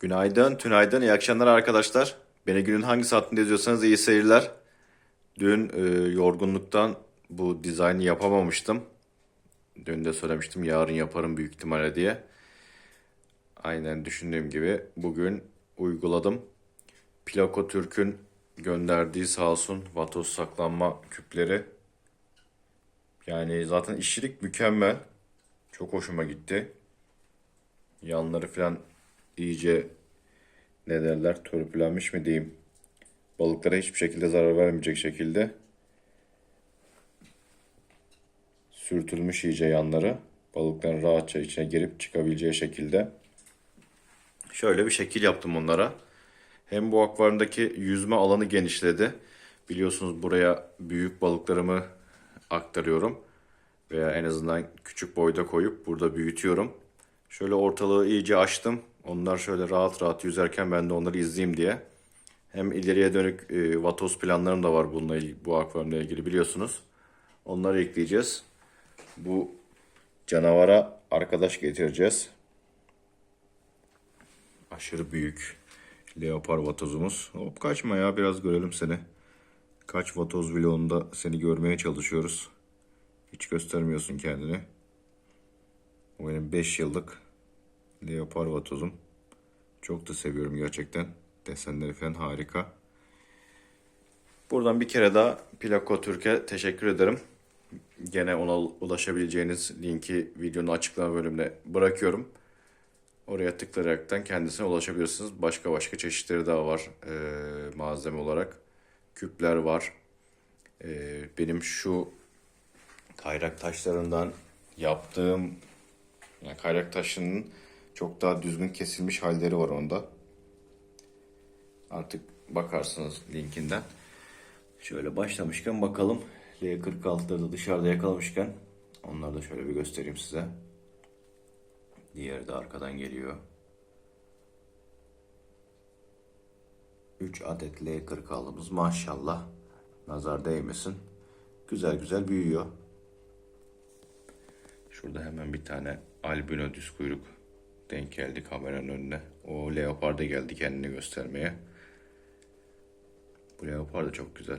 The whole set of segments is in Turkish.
Günaydın, tünaydın, iyi akşamlar arkadaşlar. Beni günün hangi saatinde izliyorsanız iyi seyirler. Dün e, yorgunluktan bu dizaynı yapamamıştım. Dün de söylemiştim yarın yaparım büyük ihtimalle diye. Aynen düşündüğüm gibi bugün uyguladım. Plako Türk'ün gönderdiği sağ olsun vatoz saklanma küpleri. Yani zaten işçilik mükemmel. Çok hoşuma gitti. Yanları falan iyice ne derler törpülenmiş mi diyeyim. Balıklara hiçbir şekilde zarar vermeyecek şekilde sürtülmüş iyice yanları. Balıkların rahatça içine girip çıkabileceği şekilde. Şöyle bir şekil yaptım onlara. Hem bu akvaryumdaki yüzme alanı genişledi. Biliyorsunuz buraya büyük balıklarımı aktarıyorum. Veya en azından küçük boyda koyup burada büyütüyorum. Şöyle ortalığı iyice açtım. Onlar şöyle rahat rahat yüzerken ben de onları izleyeyim diye. Hem ileriye dönük e, vatoz planlarım da var bununla ilgili, bu akvaryumla ilgili biliyorsunuz. Onları ekleyeceğiz. Bu canavara arkadaş getireceğiz. Aşırı büyük leopar vatozumuz. Hop kaçma ya biraz görelim seni. Kaç vatoz vlogunda seni görmeye çalışıyoruz. Hiç göstermiyorsun kendini. O benim 5 yıllık leopar vatozum. Çok da seviyorum gerçekten. Desenleri falan harika. Buradan bir kere daha Plako Türk'e teşekkür ederim. Gene ona ulaşabileceğiniz linki videonun açıklama bölümüne bırakıyorum. Oraya tıklayaraktan kendisine ulaşabilirsiniz. Başka başka çeşitleri daha var e, malzeme olarak. Küpler var. E, benim şu kayrak taşlarından yaptığım yani kayrak taşının çok daha düzgün kesilmiş halleri var onda. Artık bakarsınız linkinden. Şöyle başlamışken bakalım. L46'ları da dışarıda yakalamışken onları da şöyle bir göstereyim size. Diğeri de arkadan geliyor. 3 adet L46'mız maşallah. Nazar değmesin. Güzel güzel büyüyor. Şurada hemen bir tane albino düz kuyruk denk geldi kameranın önüne. O leopar da geldi kendini göstermeye. Bu leopar da çok güzel.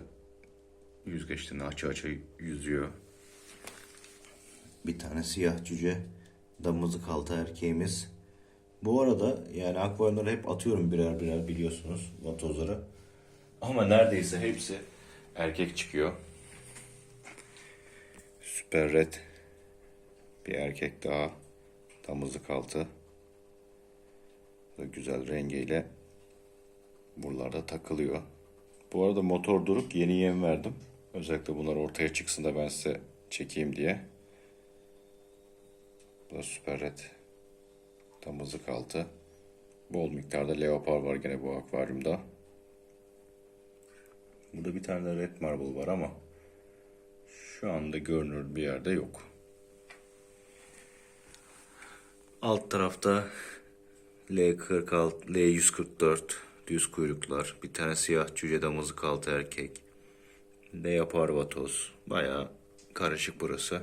Yüzgeçlerini açı açı yüzüyor. Bir tane siyah cüce damızlık altı erkeğimiz. Bu arada yani akvaryumlara hep atıyorum birer birer biliyorsunuz vatozları. Ama neredeyse hepsi erkek çıkıyor. Süper Red bir erkek daha damızlık altı. Güzel rengiyle buralarda takılıyor. Bu arada motor durup yeni yem verdim. Özellikle bunlar ortaya çıksın da ben size çekeyim diye. Bu da süper red. Damızlık altı. Bol miktarda leopar var gene bu akvaryumda. Burada bir tane de red marble var ama şu anda görünür bir yerde yok. Alt tarafta L46, L144 düz kuyruklar, bir tane siyah cüce damızlık altı erkek, Leopar vatoz, bayağı karışık burası.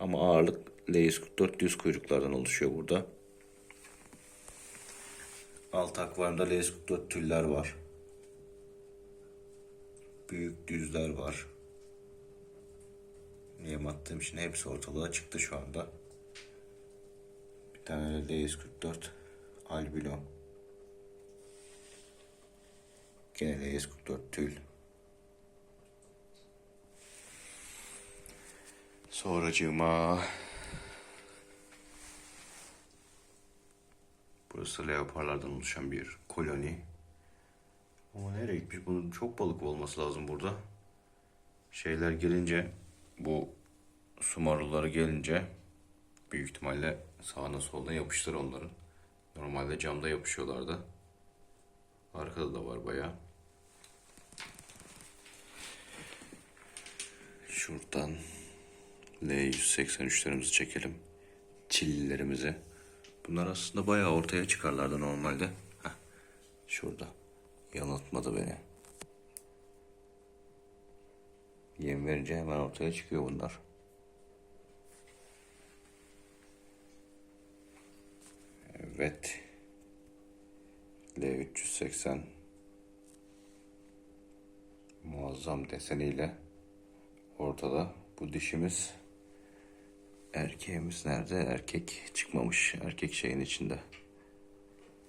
Ama ağırlık L144 düz kuyruklardan oluşuyor burada. Alt akvaryumda L144 tüller var. Büyük düzler var. Yem attığım için hepsi ortalığa çıktı şu anda. Bir tane L144 albino. Gene L144 tül. Sonracığıma Burası leoparlardan oluşan bir koloni. Ama nereye gitmiş? Bunun çok balık olması lazım burada. Şeyler gelince bu su marulları gelince büyük ihtimalle sağına soluna yapıştır onların. Normalde camda yapışıyorlardı. Arkada da var bayağı. Şuradan L183'lerimizi çekelim. Çillilerimizi. Bunlar aslında bayağı ortaya çıkarlardı normalde. Heh, şurada. Yanıltmadı beni. Yem verince hemen ortaya çıkıyor bunlar. Evet. L380 muazzam deseniyle ortada. Bu dişimiz erkeğimiz nerede? Erkek çıkmamış. Erkek şeyin içinde.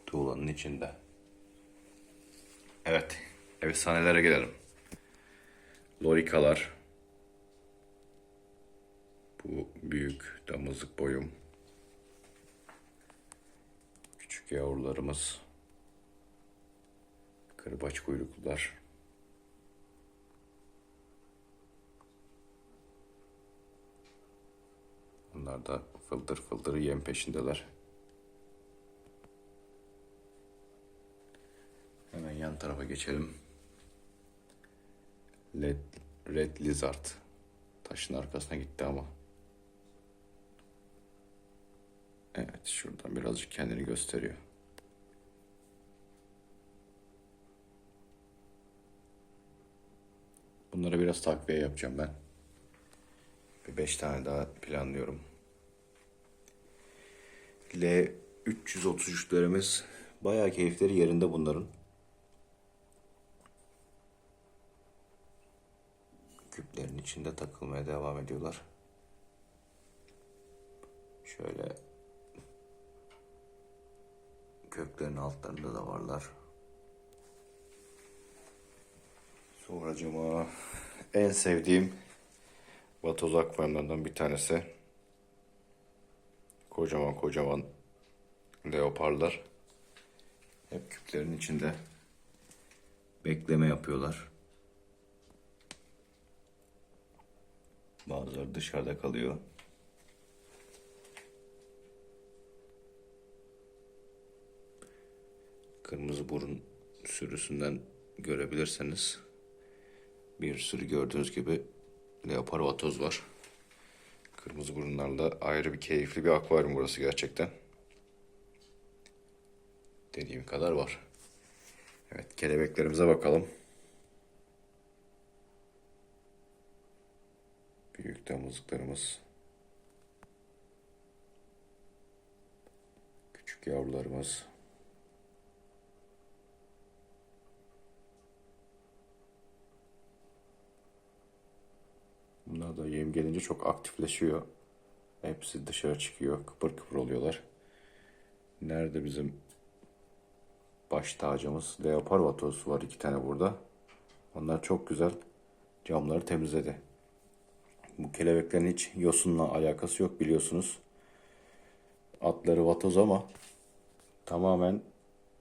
Tuğlanın içinde. Evet. Efsanelere gelelim. Lorikalar. Bu büyük damızlık boyum. Küçük yavrularımız. Kırbaç kuyruklular. Onlar da fıldır fıldır yem peşindeler. Hemen yan tarafa geçelim. Red, Red Lizard. Taşın arkasına gitti ama. Evet şuradan birazcık kendini gösteriyor. Bunlara biraz takviye yapacağım ben. Bir beş tane daha planlıyorum. L333'lerimiz bayağı keyifleri yerinde bunların. Küplerin içinde takılmaya devam ediyorlar. Şöyle köklerin altlarında da varlar. Sonracıma en sevdiğim vatoz akvaryumlarından bir tanesi. Kocaman kocaman leoparlar. Hep küplerin içinde bekleme yapıyorlar. Bazıları dışarıda kalıyor. Kırmızı burun sürüsünden görebilirseniz bir sürü gördüğünüz gibi leopar vatoz var. Kırmızı burunlarla ayrı bir keyifli bir akvaryum burası gerçekten. Dediğim kadar var. Evet kelebeklerimize bakalım. Büyük damızlıklarımız. Küçük yavrularımız. Bunlar da yem gelince çok aktifleşiyor. Hepsi dışarı çıkıyor. Kıpır kıpır oluyorlar. Nerede bizim baş tacımız? Leopar vatosu var iki tane burada. Onlar çok güzel camları temizledi. Bu kelebeklerin hiç yosunla alakası yok biliyorsunuz. Atları vatoz ama tamamen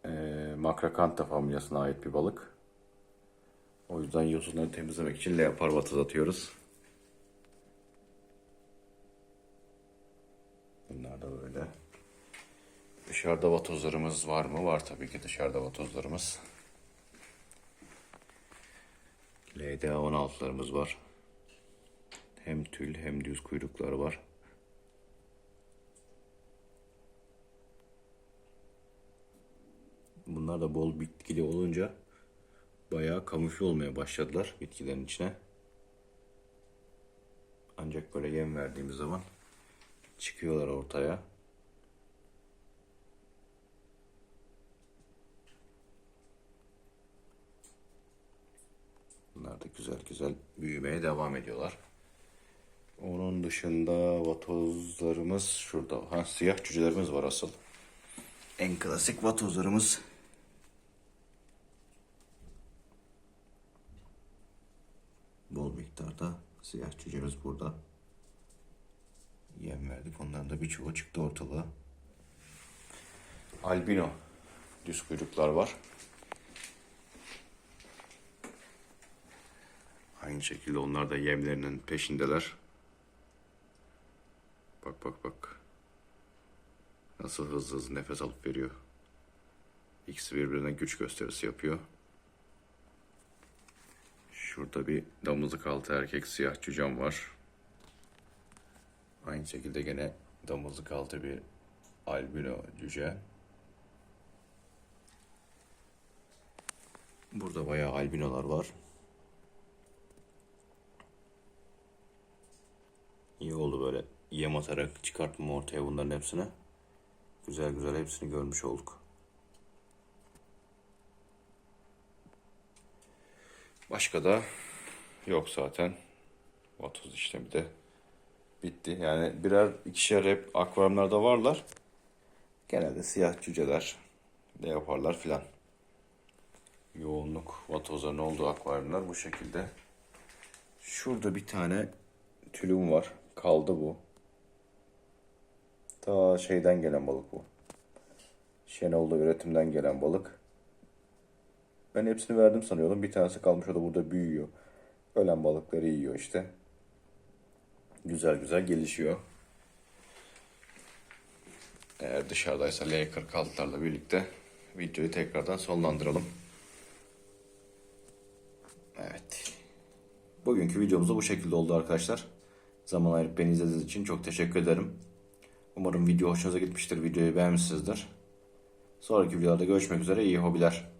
e, Macracantha familyasına ait bir balık. O yüzden yosunları temizlemek için leopar vatoz atıyoruz. Bunlar da böyle. Dışarıda vatozlarımız var mı? Var tabii ki dışarıda vatozlarımız. LDA 16'larımız var. Hem tül hem düz kuyruklar var. Bunlar da bol bitkili olunca bayağı kamufle olmaya başladılar bitkilerin içine. Ancak böyle yem verdiğimiz zaman çıkıyorlar ortaya. Bunlar da güzel güzel büyümeye devam ediyorlar. Onun dışında vatozlarımız şurada. Ha, siyah cücelerimiz var asıl. En klasik vatozlarımız. Bol miktarda siyah cücemiz burada. Yem verdik. Onların da birçoğu çıktı ortalığa. Albino düz kuyruklar var. Aynı şekilde onlar da yemlerinin peşindeler. Bak bak bak. Nasıl hızlı hızlı nefes alıp veriyor. İkisi birbirine güç gösterisi yapıyor. Şurada bir damızlık altı erkek siyah cücem var. Aynı şekilde gene damızlık altı bir albino cüce. Burada bayağı albinolar var. İyi oldu böyle yem atarak çıkartma ortaya bunların hepsini. Güzel güzel hepsini görmüş olduk. Başka da yok zaten. Vatoz işte bir de bitti. Yani birer ikişer hep akvaryumlarda varlar. Genelde siyah cüceler ne yaparlar filan. Yoğunluk vatozların olduğu akvaryumlar bu şekilde. Şurada bir tane tülüm var. Kaldı bu. Ta şeyden gelen balık bu. Şenol'da üretimden gelen balık. Ben hepsini verdim sanıyordum. Bir tanesi kalmış o da burada büyüyor. Ölen balıkları yiyor işte. Güzel güzel gelişiyor. Eğer dışarıdaysa L46'larla birlikte videoyu tekrardan sonlandıralım. Evet. Bugünkü videomuz da bu şekilde oldu arkadaşlar. Zaman ayırıp beni izlediğiniz için çok teşekkür ederim. Umarım video hoşunuza gitmiştir. Videoyu beğenmişsinizdir. Sonraki videolarda görüşmek üzere. İyi hobiler.